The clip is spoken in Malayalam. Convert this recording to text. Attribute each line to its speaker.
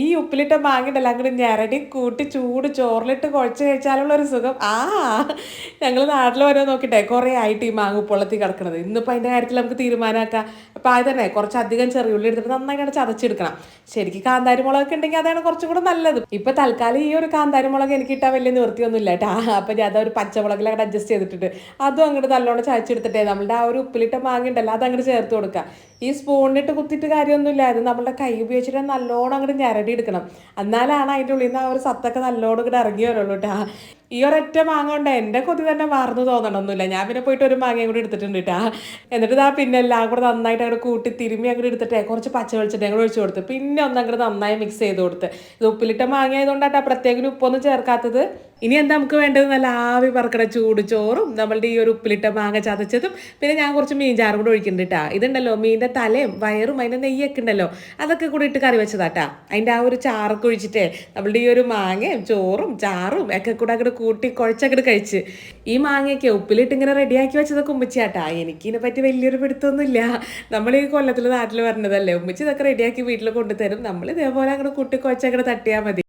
Speaker 1: ഈ ഉപ്പിലിട്ട മാങ്ങണ്ടല്ലോ അങ്ങോട്ട് ഞെരടി കൂട്ടി ചൂട് ചോറിലിട്ട് കുഴച്ച് കഴിച്ചാലുള്ള ഒരു സുഖം. ആ ഞങ്ങൾ നാട്ടിൽ വരെ നോക്കിട്ടെ കുറേ ആയിട്ട് ഈ മാങ്ങ ഉപ്പുള്ളത്തിൽ കിടക്കണത്. ഇന്നിപ്പോൾ അതിന്റെ കാര്യത്തിൽ നമുക്ക് തീരുമാനമാക്കാം അപ്പോൾ അത് തന്നെ കുറച്ചധികം ചെറിയുള്ളി എടുത്തിട്ട് നന്നായിട്ട് ചതച്ചെടുക്കണം. ശരിക്കും കാന്താരി മുളകൊക്കെ ഉണ്ടെങ്കിൽ അതാണ് കുറച്ചും കൂടെ നല്ലത്. ഇപ്പോൾ തൽക്കാലം ഈ ഒരു കാന്താരി മുളക് എനിക്ക് കിട്ടാൻ വലിയ നിവൃത്തിയൊന്നുമില്ല കേട്ടോ. അപ്പോൾ ഞാൻ അതൊരു പച്ചമുളകിൽ അങ്ങോട്ട് അഡ്ജസ്റ്റ് ചെയ്തിട്ടുണ്ട് അതും അങ്ങോട്ട് നല്ലോണം ചതച്ചെടുത്തിട്ടേ നമ്മളുടെ ആ ഒരു ഉപ്പിലിട്ട മാങ്ങ ഉണ്ടല്ലോ അത് അങ്ങോട്ട് ചേർത്ത് കൊടുക്കുക ഈ സ്പൂണിട്ട് കുത്തിയിട്ട് കാര്യമൊന്നുമില്ല. അത് നമ്മളുടെ കൈ ഉപയോഗിച്ചിട്ട് നല്ലോണം അങ്ങോട്ട് ഞരടി എടുക്കണം എന്നാലാണ് അതിന്റെ ഉള്ളിൽ നിന്ന് ആ ഒരു സത്തൊക്കെ നല്ലോണം ഇങ്ങോട്ട് ഇറങ്ങി വരുള്ളൂ കേട്ടോ ഈ ഒരൊറ്റ മാങ്ങ കൊണ്ട് എന്റെ കൊതി തന്നെ മാറുന്നു തോന്നണമൊന്നുമില്ല ഞാൻ പിന്നെ പോയിട്ട് ഒരു മാങ്ങയും കൂടി എടുത്തിട്ടുണ്ട് കേട്ടോ എന്നിട്ട് ഇതാ പിന്നെ എല്ലാം കൂടെ നന്നായിട്ട് അങ്ങോട്ട് കൂട്ടി തിരുമ്മി അങ്ങോട്ട് എടുത്തിട്ടേ കുറച്ച് പച്ച വെളിച്ചെണ്ണ കൂടെ ഒഴിച്ചു കൊടുത്ത് പിന്നെ ഒന്ന് അങ്ങോട്ട് നന്നായി മിക്സ് ചെയ്ത് കൊടുത്ത്. ഇത് ഉപ്പിലിട്ട മാങ്ങ ആയതുകൊണ്ടാട്ടാ പ്രത്യേകം ഉപ്പൊന്നും ചേർക്കാത്തത്. ഇനി എന്താ നമുക്ക് വേണ്ടത്? നല്ല ആവി പറക്കണ ചൂട് ചോറും നമ്മളുടെ ഈ ഒരു ഉപ്പിലിട്ട മാങ്ങ ചതച്ചതും പിന്നെ ഞാൻ കുറച്ച് മീൻ ചാറും കൂടെ ഒഴിക്കുന്നുണ്ട് കേട്ടോ ഇതുണ്ടല്ലോ മീനിന്റെ തലയും വയറും അതിന്റെ നെയ്യൊക്കെ ഉണ്ടല്ലോ. അതൊക്കെ കൂടി ഇട്ട് കറി വെച്ചതാട്ടാ അതിന്റെ ആ ഒരു ചാറൊക്കെ ഒഴിച്ചിട്ടേ നമ്മളുടെ ഈ ഒരു മാങ്ങയും ചോറും ചാറും ഒക്കെ കൂടെ അങ്ങോട്ട് കൂട്ടി കുഴച്ചങ്ങോട്ട് കഴിച്ച്. ഈ മാങ്ങയൊക്കെ ഉപ്പിലിട്ട് ഇങ്ങനെ റെഡിയാക്കി വെച്ചതൊക്കെ ഉമ്മച്ചിയാട്ടാ എനിക്കിതിനെ പറ്റി വലിയൊരു പിടുത്തൊന്നുമില്ല. നമ്മൾ ഈ കൊല്ലത്തിൽ നാട്ടിൽ പറഞ്ഞതല്ലേ ഉമ്മച്ചി ഇതൊക്കെ റെഡിയാക്കി വീട്ടിൽ കൊണ്ടുതരും. നമ്മൾ ഇതേപോലെ അങ്ങോട്ട് കൂട്ടി കുഴച്ചങ്ങോട്ട് തട്ടിയാൽ മതി.